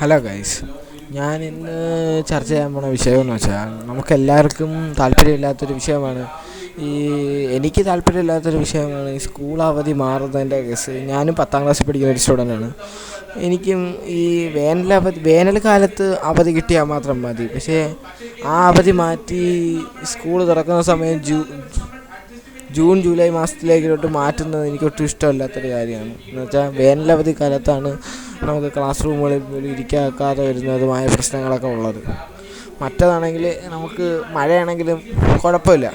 Hello guys ഞാൻ ഇന്ന് ചർച്ച ചെയ്യാൻ പോണ വിഷയം എന്ന് വെച്ചാൽ നമുക്കെല്ലാവർക്കും താല്പര്യമില്ലാത്തൊരു വിഷയമാണ്. ഈ എനിക്ക് താല്പര്യമില്ലാത്തൊരു വിഷയമാണ് ഈ സ്കൂൾ അവധി മാറുന്നതിന്റെ കേസ് ഞാനും പത്താം ക്ലാസ്സിൽ പഠിക്കുന്ന ഒരു സ്റ്റുഡന്റാണ് എനിക്കും ഈ വേനൽ അവധി വേനൽക്കാലത്ത് അവധി കിട്ടിയാൽ മാത്രം മതി. പക്ഷേ ആ അവധി മാറ്റി സ്കൂൾ തുറക്കുന്ന സമയം ജൂ ജൂൺ ജൂലൈ മാസത്തിലേക്കിലോട്ട് മാറ്റുന്നത് എനിക്ക് ഒട്ടും ഇഷ്ടമല്ലാത്തൊരു കാര്യമാണ്. എന്ന് വെച്ചാൽ വേനലവധി കാലത്താണ് നമുക്ക് ക്ലാസ് റൂമുകളിൽ പോലും ഇരിക്കാതെ വരുന്നതുമായ പ്രശ്നങ്ങളൊക്കെ ഉള്ളത്. മറ്റേതാണെങ്കിൽ നമുക്ക് മഴയാണെങ്കിലും കുഴപ്പമില്ല.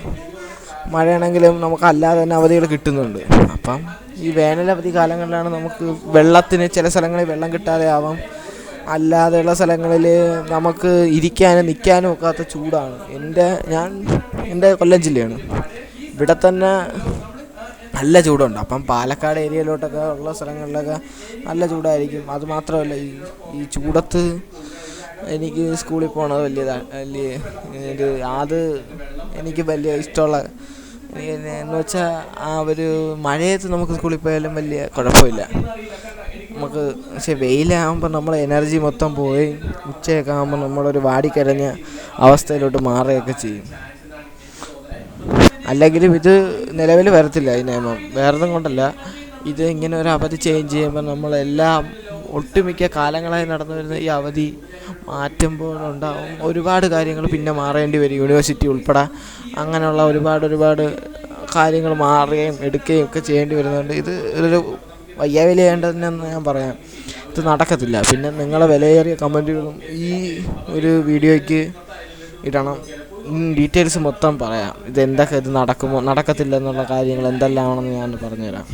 മഴയാണെങ്കിലും നമുക്ക് അല്ലാതെ തന്നെ അവധികൾ കിട്ടുന്നുണ്ട്. അപ്പം ഈ വേനലവധി കാലങ്ങളിലാണ് നമുക്ക് വെള്ളത്തിന് ചില സ്ഥലങ്ങളിൽ വെള്ളം കിട്ടാതെ ആവാം. അല്ലാതെയുള്ള സ്ഥലങ്ങളിൽ നമുക്ക് ഇരിക്കാനും നിൽക്കാനും ഒക്കാത്ത ചൂടാണ്. എന്റെ ഞാൻ എന്റെ കൊല്ലം ജില്ലയാണ്. ഇവിടെ തന്നെ നല്ല ചൂടുണ്ട്. അപ്പം പാലക്കാട് ഏരിയയിലോട്ടൊക്കെ ഉള്ള സ്ഥലങ്ങളിലൊക്കെ നല്ല ചൂടായിരിക്കും. അത് മാത്രമല്ല ഈ ഈ ചൂടത്ത് എനിക്ക് സ്കൂളിൽ പോകണത് വലിയ വലിയ ഒരു അത് എനിക്ക് വലിയ ഇഷ്ടമുള്ള എന്ന് വെച്ചാൽ ആ ഒരു മഴയത്ത് നമുക്ക് സ്കൂളിൽ പോയാലും വലിയ കുഴപ്പമില്ല. നമുക്ക് പക്ഷേ വെയിലാകുമ്പോൾ നമ്മളെ എനർജി മൊത്തം പോയി ഉച്ചയൊക്കെ ആകുമ്പോൾ നമ്മളൊരു വാടിക്കരഞ്ഞ അവസ്ഥയിലോട്ട് മാറുകയൊക്കെ ചെയ്യും. അല്ലെങ്കിലും ഇത് നിലവിൽ വരത്തില്ല ഈ നിയമം. വേറൊന്നും കൊണ്ടല്ല. ഇത് ഇങ്ങനെ ഒരു അവധി ചേഞ്ച് ചെയ്യുമ്പോൾ നമ്മളെല്ലാം ഒട്ടുമിക്ക കാലങ്ങളായി നടന്നു വരുന്ന ഈ അവധി മാറ്റുമ്പോഴുണ്ടാവും ഒരുപാട് കാര്യങ്ങൾ പിന്നെ മാറേണ്ടി വരും. യൂണിവേഴ്സിറ്റി ഉൾപ്പെടെ അങ്ങനെയുള്ള ഒരുപാട് ഒരുപാട് കാര്യങ്ങൾ മാറുകയും എടുക്കുകയും ഒക്കെ ചെയ്യേണ്ടി വരുന്നുണ്ട്. ഇത് ഒരു വയ്യാവിലയേണ്ടതെന്ന് ഞാൻ പറയാം. ഇത് നടക്കത്തില്ല. പിന്നെ നിങ്ങളെ വിലയേറിയ കമന്റുകളും ഈ ഒരു വീഡിയോയ്ക്ക് ഇടണം. ഡീറ്റെയിൽസ് മൊത്തം പറയാം. ഇതെന്തൊക്കെ ഇത് നടക്കുമോ നടക്കത്തില്ല എന്നുള്ള കാര്യങ്ങൾ എന്തെല്ലാമാണെന്ന് ഞാൻ പറഞ്ഞുതരാം.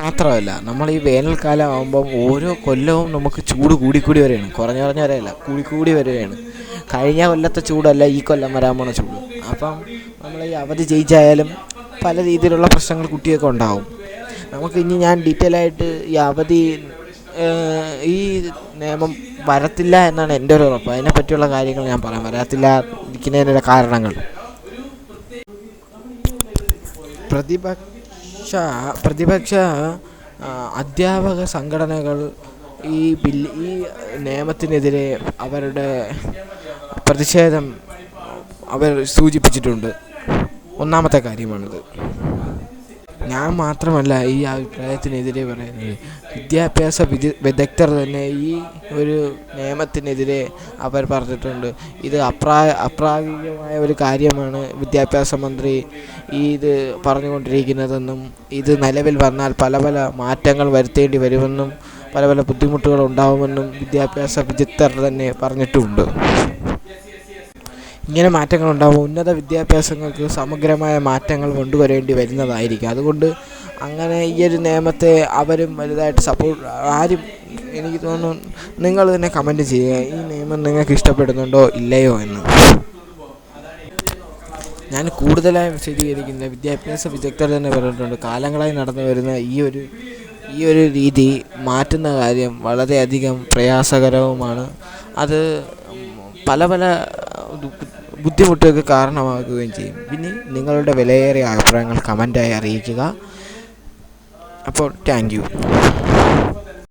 മാത്രമല്ല നമ്മൾ ഈ വേനൽക്കാലം ആകുമ്പം ഓരോ കൊല്ലവും നമുക്ക് ചൂട് കൂടിക്കൂടി വരികയാണ്. കുറഞ്ഞു കുറഞ്ഞു വരെയല്ല കൂടിക്കൂടി വരികയാണ്. കഴിഞ്ഞ കൊല്ലത്തെ ചൂടല്ല ഈ കൊല്ലം വരാൻ പോണ ചൂട്. അപ്പം നമ്മൾ ഈ അവധി ജയിച്ചായാലും പല രീതിയിലുള്ള പ്രശ്നങ്ങൾ കുട്ടിയൊക്കെ ഉണ്ടാവും. നമുക്ക് ഇനി ഞാൻ ഡീറ്റെയിൽ ആയിട്ട് ഈ അവധി ഈ നിയമം വരത്തില്ല എന്നാണ് എന്റെ ഒരു ഉറപ്പ്. അതിനെപ്പറ്റിയുള്ള കാര്യങ്ങൾ ഞാൻ പറയാം. വരത്തില്ല ഇരിക്കുന്നതിന്റെ കാരണങ്ങൾ. പ്രതിപക്ഷ പ്രതിപക്ഷ അധ്യാപക സംഘടനകൾ ഈ ബില്ല് ഈ നിയമത്തിനെതിരെ അവരുടെ പ്രതിഷേധം അവർ സൂചിപ്പിച്ചിട്ടുണ്ട്. ഒന്നാമത്തെ കാര്യമാണിത്. ഞാൻ മാത്രമല്ല ഈ അഭിപ്രായത്തിനെതിരെ പറയുന്നത്. വിദ്യാഭ്യാസ വിദ വിദഗ്ധർ തന്നെ ഈ ഒരു നിയമത്തിനെതിരെ അവർ പറഞ്ഞിട്ടുണ്ട്. ഇത് അപ്രാ അപ്രായോഗികമായ ഒരു കാര്യമാണ് വിദ്യാഭ്യാസ മന്ത്രി ഈ ഇത് പറഞ്ഞുകൊണ്ടിരിക്കുന്നതെന്നും ഇത് നിലവിൽ വന്നാൽ പല പല മാറ്റങ്ങൾ വരുത്തേണ്ടി വരുമെന്നും പല പല ബുദ്ധിമുട്ടുകൾ ഉണ്ടാവുമെന്നും വിദ്യാഭ്യാസ വിദഗ്ധർ തന്നെ പറഞ്ഞിട്ടുമുണ്ട് ഇങ്ങനെ മാറ്റങ്ങൾ ഉന്നത വിദ്യാഭ്യാസങ്ങൾക്ക് സമഗ്രമായ മാറ്റങ്ങൾ കൊണ്ടുവരേണ്ടി വരുന്നതായിരിക്കും. അതുകൊണ്ട് അങ്ങനെ ഈ ഒരു നിയമത്തെ അവരും വലുതായിട്ട് സപ്പോർട്ട് ആരും എനിക്ക് തോന്നുന്നു നിങ്ങൾ തന്നെ കമന്റ് ചെയ്യുക. ഈ നിയമം നിങ്ങൾക്ക് ഇഷ്ടപ്പെടുന്നുണ്ടോ ഇല്ലയോ എന്ന്. ഞാൻ കൂടുതലായും വിശദീകരിക്കുന്ന വിദ്യാഭ്യാസ വിദഗ്ധർ തന്നെ പറഞ്ഞിട്ടുണ്ട്. കാലങ്ങളായി നടന്നു വരുന്ന ഈ ഒരു ഈ ഒരു രീതി മാറ്റുന്ന കാര്യം വളരെയധികം പ്രയാസകരവുമാണ്. അത് പല പല ബുദ്ധിമുട്ടുകൾക്ക് കാരണമാകുകയും ചെയ്യും. പിന്നെ നിങ്ങളുടെ വിലയേറിയ അഭിപ്രായങ്ങൾ കമന്റായി അറിയിക്കുക. അപ്പോൾ താങ്ക് യു